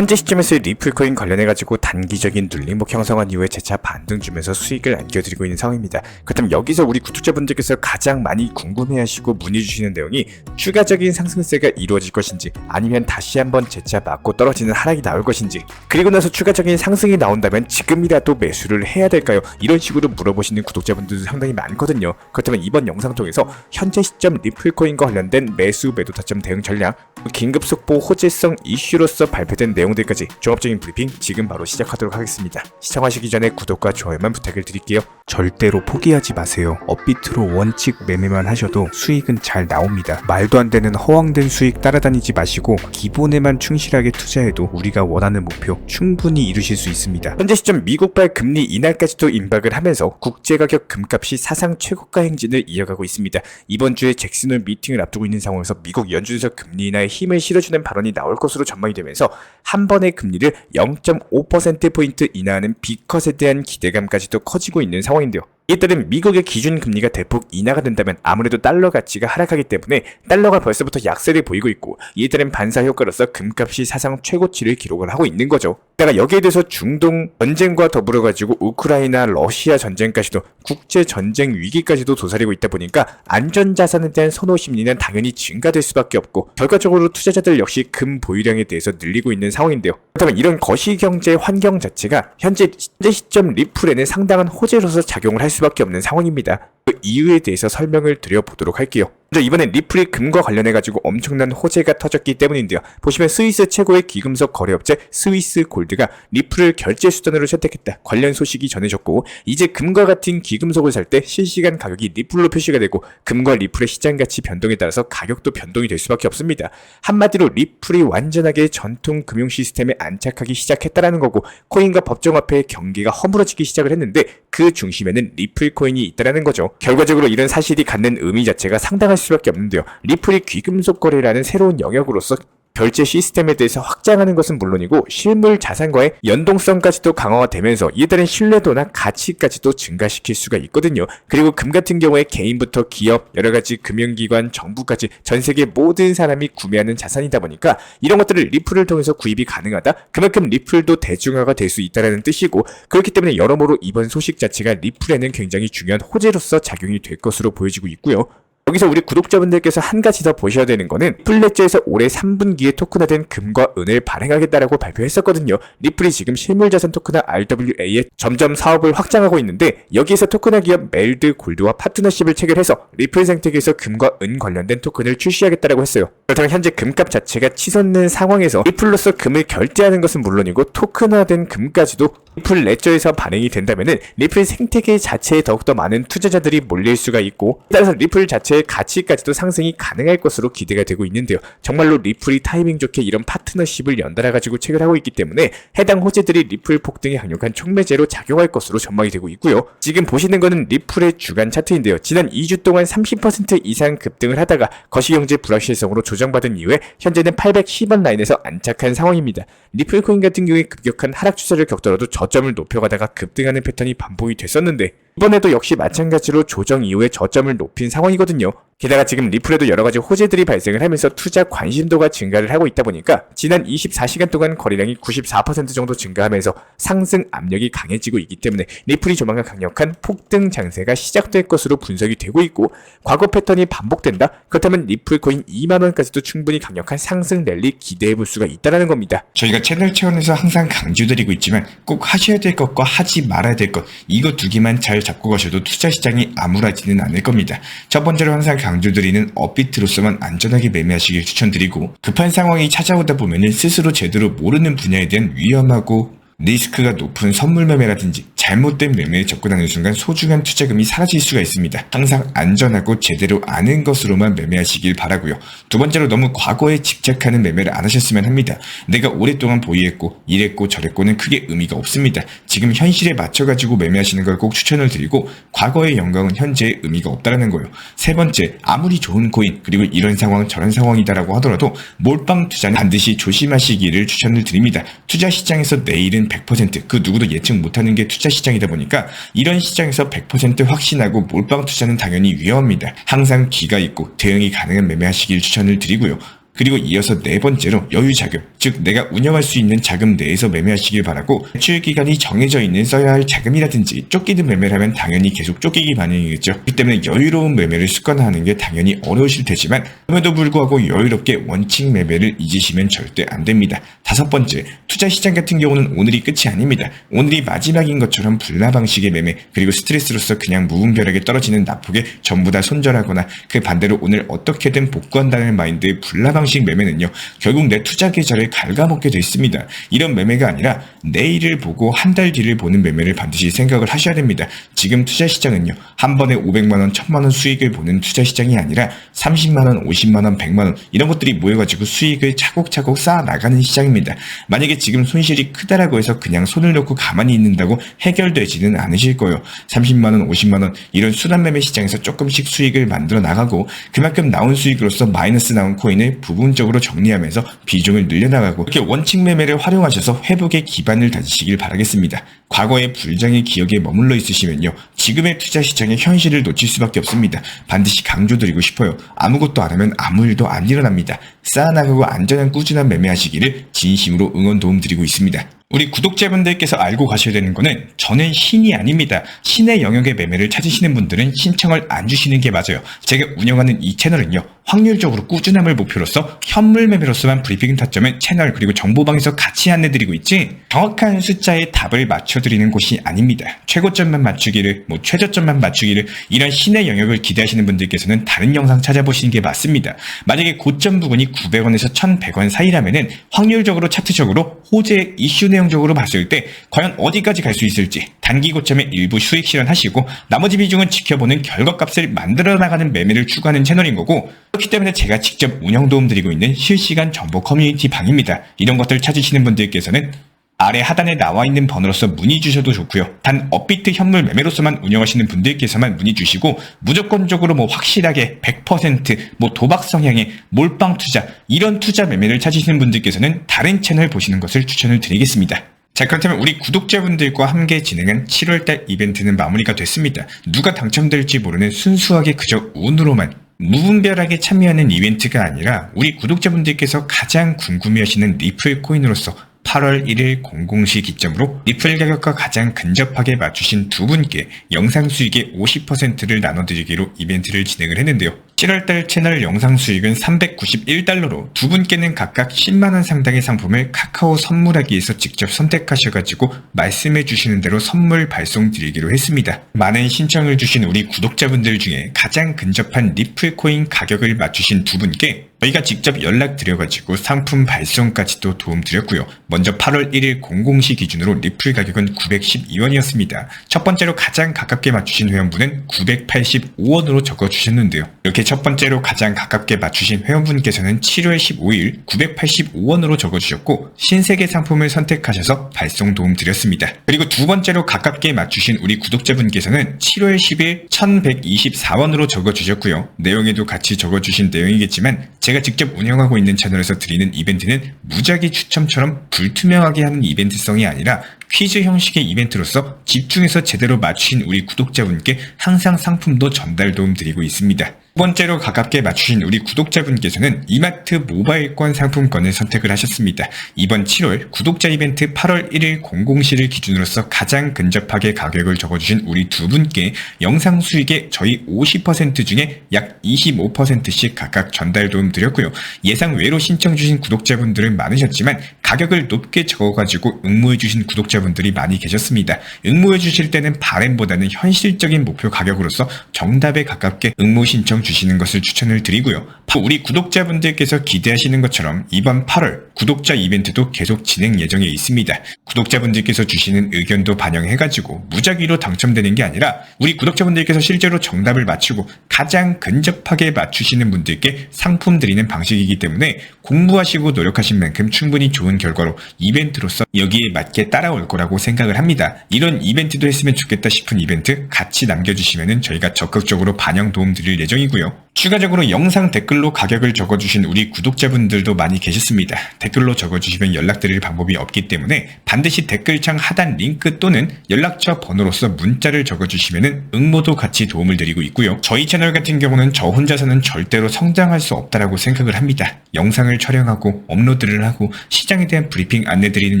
현재 시점에서 리플코인 관련해가지고 단기적인 눌림목 형성한 이후에 재차 반등 주면서 수익을 안겨드리고 있는 상황입니다. 그렇다면 여기서 우리 구독자분들께서 가장 많이 궁금해하시고 문의 주시는 내용이 추가적인 상승세가 이루어질 것인지 아니면 다시 한번 재차 맞고 떨어지는 하락이 나올 것인지 그리고 나서 추가적인 상승이 나온다면 지금이라도 매수를 해야 될까요? 이런 식으로 물어보시는 구독자분들도 상당히 많거든요. 그렇다면 이번 영상 통해서 현재 시점 리플코인과 관련된 매수 매도 타점 대응 전략 긴급 속보 호재성 이슈로서 발표된 내용 들까지 종합적인 브리핑 지금 바로 시작하도록 하겠습니다. 시청하시기 전에 구독과 좋아요만 부탁을 드릴게요. 절대로 포기하지 마세요. 업비트로 원칙 매매만 하셔도 수익은 잘 나옵니다. 말도 안 되는 허황된 수익 따라다니지 마시고 기본에만 충실하게 투자해도 우리가 원하는 목표 충분히 이루실 수 있습니다. 현재 시점 미국발 금리 인하까지도 임박을 하면서 국제가격 금값이 사상 최고가 행진을 이어가고 있습니다. 이번 주에 잭슨홀 미팅을 앞두고 있는 상황에서 미국 연준에서 금리 인하에 힘을 실어주는 발언이 나올 것으로 전망이 되면서 한 번의 금리를 0.5%포인트 인하하는 B컷에 대한 기대감까지도 커지고 있는 상황인데요. 이에 따른 미국의 기준 금리가 대폭 인하가 된다면 아무래도 달러 가치가 하락하기 때문에 달러가 벌써부터 약세를 보이고 있고 이에 따른 반사 효과로서 금값이 사상 최고치를 기록을 하고 있는 거죠. 게다가 여기에 대해서 중동 전쟁과 더불어 가지고 우크라이나 러시아 전쟁까지도 국제 전쟁 위기까지도 도사리고 있다 보니까 안전 자산에 대한 선호 심리는 당연히 증가될 수밖에 없고 결과적으로 투자자들 역시 금 보유량에 대해서 늘리고 있는 상황인데요. 그렇다면 이런 거시 경제 환경 자체가 현재 시점 리플에는 상당한 호재로서 작용을 할 수 밖에 없는 상황입니다. 그 이유에 대해서 설명을 드려보도록 할게요. 먼저 이번엔 리플이 금과 관련해가지고 엄청난 호재가 터졌기 때문인데요. 보시면 스위스 최고의 기금속 거래업체 스위스 골드가 리플을 결제 수단으로 채택했다. 관련 소식이 전해졌고 이제 금과 같은 기금속을 살 때 실시간 가격이 리플로 표시가 되고 금과 리플의 시장 가치 변동에 따라서 가격도 변동이 될 수밖에 없습니다. 한마디로 리플이 완전하게 전통 금융 시스템에 안착하기 시작했다라는 거고 코인과 법정화폐의 경계가 허물어지기 시작을 했는데 그 중심에는 리플 코인이 있다라는 거죠. 결과적으로 이런 사실이 갖는 의미 자체가 상당할 수밖에 없는데요. 리플이 귀금속 거래라는 새로운 영역으로서 결제 시스템에 대해서 확장하는 것은 물론이고 실물 자산과의 연동성까지도 강화가 되면서 이에 따른 신뢰도나 가치까지도 증가시킬 수가 있거든요. 그리고 금 같은 경우에 개인부터 기업, 여러 가지 금융기관, 정부까지 전 세계 모든 사람이 구매하는 자산이다 보니까 이런 것들을 리플을 통해서 구입이 가능하다. 그만큼 리플도 대중화가 될 수 있다라는 뜻이고 그렇기 때문에 여러모로 이번 소식 자체가 리플에는 굉장히 중요한 호재로서 작용이 될 것으로 보여지고 있고요. 여기서 우리 구독자분들께서 한 가지 더 보셔야 되는 거는 플랫제에서 올해 3분기에 토큰화된 금과 은을 발행하겠다라고 발표했었거든요. 리플이 지금 실물자산 토큰화 RWA에 점점 사업을 확장하고 있는데 여기에서 토큰화 기업 멜드 골드와 파트너십을 체결해서 리플 생태계에서 금과 은 관련된 토큰을 출시하겠다라고 했어요. 그렇다면 현재 금값 자체가 치솟는 상황에서 리플로서 금을 결제하는 것은 물론이고 토큰화된 금까지도 리플 레저에서 발행이 된다면은 리플 생태계 자체에 더욱더 많은 투자자들이 몰릴 수가 있고 따라서 리플 자체의 가치까지도 상승이 가능할 것으로 기대가 되고 있는데요. 정말로 리플이 타이밍 좋게 이런 파트너십을 연달아 가지고 체결하고 있기 때문에 해당 호재들이 리플 폭등에 강력한 촉매제로 작용할 것으로 전망이 되고 있고요. 지금 보시는 거는 리플의 주간 차트인데요. 지난 2주 동안 30% 이상 급등을 하다가 거시경제 불확실성으로 조정받은 이후에 현재는 810원 라인에서 안착한 상황입니다. 리플 코인 같은 경우에 급격한 하락 추세를 겪더라도 저 점을 높여가다가 급등하는 패턴이 반복이 됐었는데 이번에도 역시 마찬가지로 조정 이후에 저점을 높인 상황이거든요. 게다가 지금 리플에도 여러 가지 호재들이 발생을 하면서 투자 관심도가 증가를 하고 있다 보니까 지난 24시간 동안 거래량이 94% 정도 증가하면서 상승 압력이 강해지고 있기 때문에 리플이 조만간 강력한 폭등 장세가 시작될 것으로 분석이 되고 있고 과거 패턴이 반복된다? 그렇다면 리플 코인 2만원까지도 충분히 강력한 상승 랠리 기대해 볼 수가 있다는 겁니다. 저희가 채널 차원에서 항상 강조드리고 있지만 꼭 하셔야 될 것과 하지 말아야 될 것 이거 두 개만 잘 잡고 가셔도 투자 시장이 암울하지는 않을 겁니다. 첫 번째로 항상 강조드리는 업비트로서만 안전하게 매매하시길 추천드리고 급한 상황이 찾아오다 보면 스스로 제대로 모르는 분야에 대한 위험하고 리스크가 높은 선물 매매라든지 잘못된 매매에 접근하는 순간 소중한 투자금이 사라질 수가 있습니다. 항상 안전하고 제대로 아는 것으로만 매매하시길 바라고요. 두 번째로 너무 과거에 집착하는 매매를 안 하셨으면 합니다. 내가 오랫동안 보유했고 이랬고 저랬고는 크게 의미가 없습니다. 지금 현실에 맞춰가지고 매매하시는 걸 꼭 추천을 드리고 과거의 영광은 현재의 의미가 없다는 거예요. 세 번째 아무리 좋은 코인 그리고 이런 상황 저런 상황이다라고 하더라도 몰빵 투자는 반드시 조심하시기를 추천을 드립니다. 투자 시장에서 내일은 100%그 누구도 예측 못하는 게 투자 시장 이다 보니까 이런 시장에서 100% 확신하고 몰빵 투자는 당연히 위험합니다. 항상 기가 있고 대응이 가능한 매매하시길 추천을 드리고요. 그리고 이어서 네 번째로 여유 자금, 즉 내가 운영할 수 있는 자금 내에서 매매하시길 바라고 대출 기간이 정해져 있는 써야 할 자금이라든지 쫓기는 매매를 하면 당연히 계속 쫓기기 마련이겠죠. 그렇기 때문에 여유로운 매매를 습관화하는 게 당연히 어려우실 테지만 그럼에도 불구하고 여유롭게 원칙 매매를 잊으시면 절대 안 됩니다. 다섯 번째, 투자 시장 같은 경우는 오늘이 끝이 아닙니다. 오늘이 마지막인 것처럼 불나 방식의 매매 그리고 스트레스로서 그냥 무분별하게 떨어지는 낙폭에 전부 다 손절하거나 그 반대로 오늘 어떻게든 복구한다는 마인드의 불나 방식 매매는요 결국 내 투자 계좌를 갉아먹게 돼 있습니다. 이런 매매가 아니라 내일을 보고 한 달 뒤를 보는 매매를 반드시 생각을 하셔야 됩니다. 지금 투자 시장은요 한 번에 500만 원, 1000만 원 수익을 보는 투자 시장이 아니라 30만 원, 50만 원, 100만 원 이런 것들이 모여 가지고 수익을 차곡차곡 쌓아 나가는 시장입니다. 만약에 지금 손실이 크다라고 해서 그냥 손을 놓고 가만히 있는다고 해결되지는 않으실 거예요. 30만 원, 50만 원 이런 순환 매매 시장에서 조금씩 수익을 만들어 나가고 그만큼 나온 수익으로서 마이너스 나온 코인을 부분적으로 정리하면서 비중을 늘려나가고 이렇게 원칙 매매를 활용하셔서 회복의 기반을 다지시길 바라겠습니다. 과거의 불장의 기억에 머물러 있으시면요. 지금의 투자 시장의 현실을 놓칠 수밖에 없습니다. 반드시 강조드리고 싶어요. 아무것도 안 하면 아무 일도 안 일어납니다. 쌓아나가고 안전한 꾸준한 매매하시기를 진심으로 응원 도움 드리고 있습니다. 우리 구독자분들께서 알고 가셔야 되는 거는 저는 신이 아닙니다. 신의 영역의 매매를 찾으시는 분들은 신청을 안 주시는 게 맞아요. 제가 운영하는 이 채널은요. 확률적으로 꾸준함을 목표로서 현물 매매로서만 브리핑 타점은 채널 그리고 정보방에서 같이 안내드리고 있지 정확한 숫자의 답을 맞 춰드리는 곳이 아닙니다. 최고점만 맞추기를 뭐 최저점만 맞추기를 이런 신의 영역을 기대하시는 분들께서는 다른 영상 찾아보시는 게 맞습니다. 만약에 고점 부분이 900원에서 1100원 사이라면은 확률적으로 차트적으로 호재 이슈 내용적으로 봤을 때 과연 어디까지 갈 수 있을지 단기 고점에 일부 수익 실현하시고 나머지 비중은 지켜보는 결과값을 만들어 나가는 매매를 추구하는 채널인 거고 그렇기 때문에 제가 직접 운영 도움 드리고 있는 실시간 정보 커뮤니티 방입니다. 이런 것들 찾으시는 분들께서는 아래 하단에 나와 있는 번호로서 문의 주셔도 좋고요. 단 업비트 현물 매매로서만 운영하시는 분들께서만 문의 주시고 무조건적으로 뭐 확실하게 100%뭐 도박 성향의 몰빵 투자 이런 투자 매매를 찾으시는 분들께서는 다른 채널 보시는 것을 추천을 드리겠습니다. 자 그렇다면 우리 구독자분들과 함께 진행한 7월달 이벤트는 마무리가 됐습니다. 누가 당첨될지 모르는 순수하게 그저 운으로만 무분별하게 참여하는 이벤트가 아니라 우리 구독자분들께서 가장 궁금해하시는 리플 코인으로서 8월 1일 00시 기점으로 리플 가격과 가장 근접하게 맞추신 두 분께 영상 수익의 50%를 나눠드리기로 이벤트를 진행을 했는데요. 7월달 채널 영상 수익은 391달러로 두 분께는 각각 10만원 상당의 상품을 카카오 선물하기에서 직접 선택하셔가지고 말씀해 주시는 대로 선물 발송 드리기로 했습니다. 많은 신청을 주신 우리 구독자분들 중에 가장 근접한 리플 코인 가격을 맞추신 두 분께 저희가 직접 연락드려가지고 상품 발송까지도 도움드렸고요. 먼저 8월 1일 00시 기준으로 리플 가격은 912원이었습니다. 첫 번째로 가장 가깝게 맞추신 회원분은 985원으로 적어주셨는데요. 이렇게 첫 번째로 가장 가깝게 맞추신 회원분께서는 7월 15일 985원으로 적어주셨고 신세계 상품을 선택하셔서 발송 도움 드렸습니다. 그리고 두 번째로 가깝게 맞추신 우리 구독자분께서는 7월 10일 1124원으로 적어주셨고요. 내용에도 같이 적어주신 내용이겠지만 제가 직접 운영하고 있는 채널에서 드리는 이벤트는 무작위 추첨처럼 불투명하게 하는 이벤트성이 아니라 퀴즈 형식의 이벤트로서 집중해서 제대로 맞추신 우리 구독자분께 항상 상품도 전달 도움 드리고 있습니다. 두 번째로 가깝게 맞추신 우리 구독자분께서는 이마트 모바일권 상품권을 선택을 하셨습니다. 이번 7월 구독자 이벤트 8월 1일 00시를 기준으로서 가장 근접하게 가격을 적어주신 우리 두 분께 영상 수익의 저희 50% 중에 약 25%씩 각각 전달 도움 드렸고요. 예상 외로 신청 주신 구독자분들은 많으셨지만 가격을 높게 적어가지고 응모해 주신 구독자분들이 많이 계셨습니다. 응모해 주실 때는 바램보다는 현실적인 목표 가격으로서 정답에 가깝게 응모 주시는 것을 추천을 드리고요. 우리 구독자분들께서 기대하시는 것처럼 이번 8월 구독자 이벤트도 계속 진행 예정에 있습니다. 구독자분들께서 주시는 의견도 반영해가지고 무작위로 당첨되는 게 아니라 우리 구독자분들께서 실제로 정답을 맞추고 가장 근접하게 맞추시는 분들께 상품 드리는 방식이기 때문에 공부하시고 노력하신 만큼 충분히 좋은 결과로 이벤트로서 여기에 맞게 따라올 거라고 생각을 합니다. 이런 이벤트도 했으면 좋겠다 싶은 이벤트 같이 남겨주시면 저희가 적극적으로 반영 도움 드릴 예정이고요. 추가적으로 영상 댓글로 가격을 적어주신 우리 구독자분들도 많이 계셨습니다. 댓글로 적어주시면 연락드릴 방법이 없기 때문에 반드시 댓글창 하단 링크 또는 연락처 번호로서 문자를 적어주시면 응모도 같이 도움을 드리고 있고요. 저희 채널 같은 경우는 저 혼자서는 절대로 성장할 수 없다라고 생각을 합니다. 영상을 촬영하고 업로드를 하고 시장에 대한 브리핑 안내드리는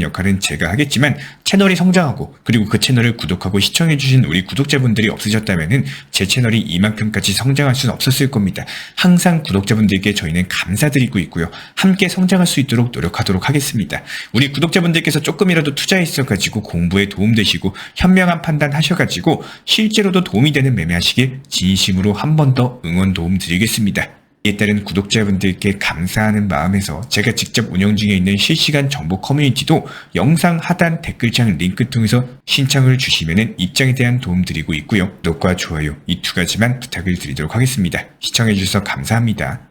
역할은 제가 하겠지만 채널이 성장하고 그리고 그 채널을 구독하고 시청해주신 우리 구독자분들이 없으셨다면 제 채널이 이만큼까지 성장할 수는 없었을 겁니다. 항상 구독자분들께 저희는 감사드리고 있고요. 함께 성장할 수 있도록 노력하도록 하겠습니다. 우리 구독자분들께서 조금이라도 투자했어가지고 공부에 도움되시고 현명한 판단 하셔가지고 실제로도 도움이 되는 매매하시길 진심으로 한 번 더 응원 도움 드리겠습니다. 이에 따른 구독자분들께 감사하는 마음에서 제가 직접 운영 중에 있는 실시간 정보 커뮤니티도 영상 하단 댓글창 링크 통해서 신청을 주시면 입장에 대한 도움 드리고 있고요. 구독과 좋아요 이 두 가지만 부탁을 드리도록 하겠습니다. 시청해주셔서 감사합니다.